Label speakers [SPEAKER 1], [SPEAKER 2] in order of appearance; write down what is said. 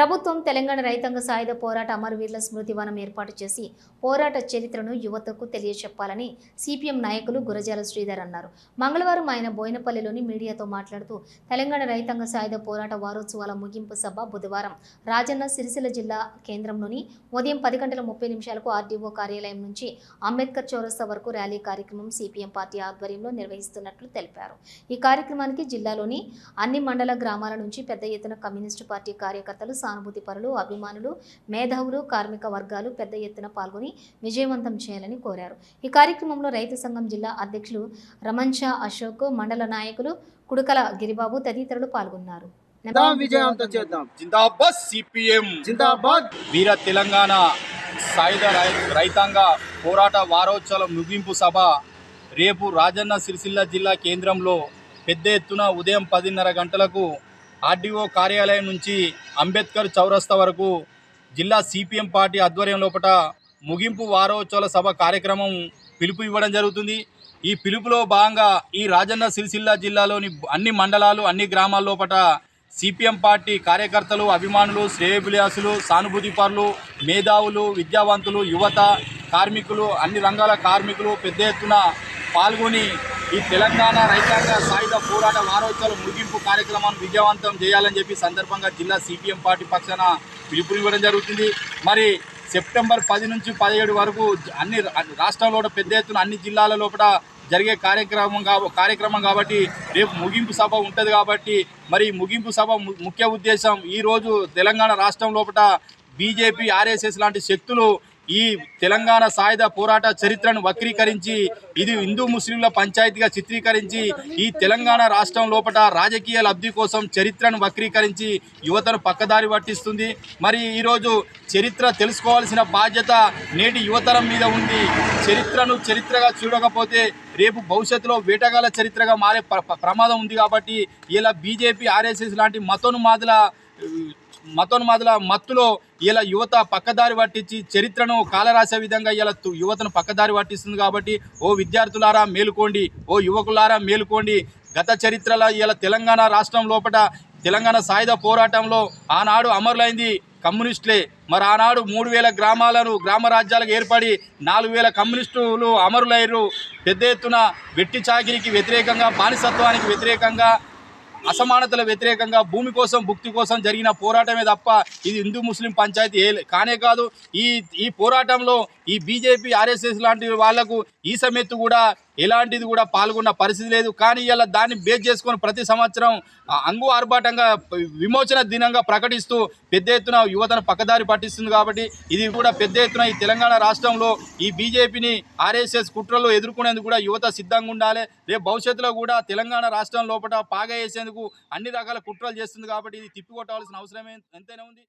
[SPEAKER 1] ప్రభుత్వం తెలంగాణ రైతాంగ సాయుధ పోరాట అమరవీరుల స్మృతివనం ఏర్పాటు చేసి పోరాట చరిత్రను యువతకు తెలియచెప్పాలని సిపిఎం నాయకులు గురజాల శ్రీధర్ అన్నారు. మంగళవారం ఆయన బోయినపల్లిలోని మీడియాతో మాట్లాడుతూ తెలంగాణ రైతాంగ సాయుధ పోరాట వారోత్సవాల ముగింపు సభ బుధవారం రాజన్న సిరిసిల్ల జిల్లా కేంద్రంలోని ఉదయం పది గంటల ముప్పై నిమిషాలకు ఆర్డీఓ కార్యాలయం నుంచి అంబేద్కర్ చౌరస్తా వరకు ర్యాలీ కార్యక్రమం సిపిఎం పార్టీ ఆధ్వర్యంలో నిర్వహిస్తున్నట్లు తెలిపారు. ఈ కార్యక్రమానికి జిల్లాలోని అన్ని మండల గ్రామాల నుంచి పెద్ద ఎత్తున కమ్యూనిస్టు పార్టీ కార్యకర్తలు సానుభూతి పరులు అభిమానులు మేధావులు కార్మిక వర్గాలు పెద్ద ఎత్తున పాల్గొని విజయవంతం చేయాలని కోరారు. ఈ కార్యక్రమంలో రైతు సంఘం జిల్లా అధ్యక్షులు రమణ్ షా అశోక్ మండల నాయకులు కుడుకల గిరిబాబు తదితరులు పాల్గొన్నారు.
[SPEAKER 2] వీర తెలంగాణ సాయుధ రైతాంగ పోరాట వారోత్సవాల ముగింపు సభ రేపు రాజన్న సిరిసిల్ల జిల్లా కేంద్రంలో పెద్ద ఎత్తున ఉదయం పదిన్నర గంటలకు ఆర్డీఓ కార్యాలయం నుంచి అంబేద్కర్ చౌరస్తా వరకు జిల్లా సిపిఎం పార్టీ ఆధ్వర్యం లోపల ముగింపు వారోత్సవాల సభ కార్యక్రమం పిలుపు ఇవ్వడం జరుగుతుంది. ఈ పిలుపులో భాగంగా ఈ రాజన్న సిరిసిల్ల జిల్లాలోని అన్ని మండలాలు అన్ని గ్రామాల లోపల సిపిఎం పార్టీ కార్యకర్తలు అభిమానులు శ్రేయభిలాసులు సానుభూతిపరులు మేధావులు విద్యావంతులు యువత కార్మికులు అన్ని రంగాల కార్మికులు పెద్ద ఎత్తున పాల్గొని ఈ తెలంగాణ రైతాంగ సాయుధ పోరాట వారోత్సవాల ముగింపు కార్యక్రమాన్ని విజయవంతం చేయాలని చెప్పి సందర్భంగా జిల్లా సిపిఎం పార్టీ పక్షాన పిలుపునివ్వడం జరుగుతుంది. మరి సెప్టెంబర్ పది నుంచి పదిహేడు వరకు అన్ని రాష్ట్రంలో పెద్ద ఎత్తున అన్ని జిల్లాల లోపల జరిగే కార్యక్రమం కాబ కార్యక్రమం కాబట్టి రేపు ముగింపు సభ ఉంటుంది కాబట్టి మరి ముగింపు సభ ము- ముఖ్య ఉద్దేశం ఈరోజు తెలంగాణ రాష్ట్రం లోపల బీజేపీ ఆర్ఎస్ఎస్ లాంటి శక్తులు ఈ తెలంగాణ సాయుధ పోరాట చరిత్రను వక్రీకరించి ఇది హిందూ ముస్లింల పంచాయతీగా చిత్రీకరించి ఈ తెలంగాణ రాష్ట్రం లోపల రాజకీయ లబ్ధి కోసం చరిత్రను వక్రీకరించి యువతను పక్కదారి పట్టిస్తుంది. మరి ఈరోజు చరిత్ర తెలుసుకోవాల్సిన బాధ్యత నేటి యువతరం మీద ఉంది. చరిత్రను చరిత్రగా చూడకపోతే రేపు భవిష్యత్తులో వేటగాల చరిత్రగా మారే ప్ర- ప్రమాదం ఉంది కాబట్టి ఇలా బీజేపీ ఆర్ఎస్ఎస్ లాంటి మతోన్మాదుల మతోన్మాదుల మత్తులో ఇలా యువత పక్కదారి పట్టించి చరిత్రను కాలరాసే విధంగా ఇలా యువతను పక్కదారి పట్టిస్తుంది కాబట్టి ఓ విద్యార్థులారా మేలుకోండి ఓ యువకులారా మేలుకోండి. గత చరిత్రలో ఇలా తెలంగాణ రాష్ట్రం లోపల తెలంగాణ సాయుధ పోరాటంలో ఆనాడు అమరులైంది కమ్యూనిస్టులే. మరి ఆనాడు మూడు వేల గ్రామాలను గ్రామ రాజ్యాలకు ఏర్పడి నాలుగు వేల కమ్యూనిస్టులు అమరులైరు పెద్ద ఎత్తున వెట్టి చాకిరికి వ్యతిరేకంగా బానిసత్వానికి వ్యతిరేకంగా అసమానతల వ్యతిరేకంగా భూమి కోసం భుక్తి కోసం జరిగిన పోరాటమే తప్ప ఇది హిందూ ముస్లిం పంచాయతీ ఏ కానే కాదు. ఈ ఈ పోరాటంలో ఈ బీజేపీ ఆర్ఎస్ఎస్ లాంటి వాళ్ళకు ఈ సమెత్తు కూడా ఎలాంటిది కూడా పాల్గొన్న పరిస్థితి లేదు. కానీ ఇలా దాన్ని బేస్ చేసుకొని ప్రతి సంవత్సరం అంగు ఆర్భాటంగా విమోచన దినంగా ప్రకటిస్తూ పెద్ద ఎత్తున యువతను పక్కదారి పట్టిస్తుంది కాబట్టి ఇది కూడా పెద్ద ఎత్తున ఈ తెలంగాణ రాష్ట్రంలో ఈ బీజేపీని ఆర్ఎస్ఎస్ కుట్రలో ఎదుర్కొనేందుకు కూడా యువత సిద్ధంగా ఉండాలి. రేపు భవిష్యత్తులో కూడా తెలంగాణ రాష్ట్రం లోపల పాగా వేసేందుకు అన్ని రకాల కుట్రలు చేస్తుంది కాబట్టి ఇది తిప్పికొట్టవలసిన అవసరం ఎంతైనా ఉంది.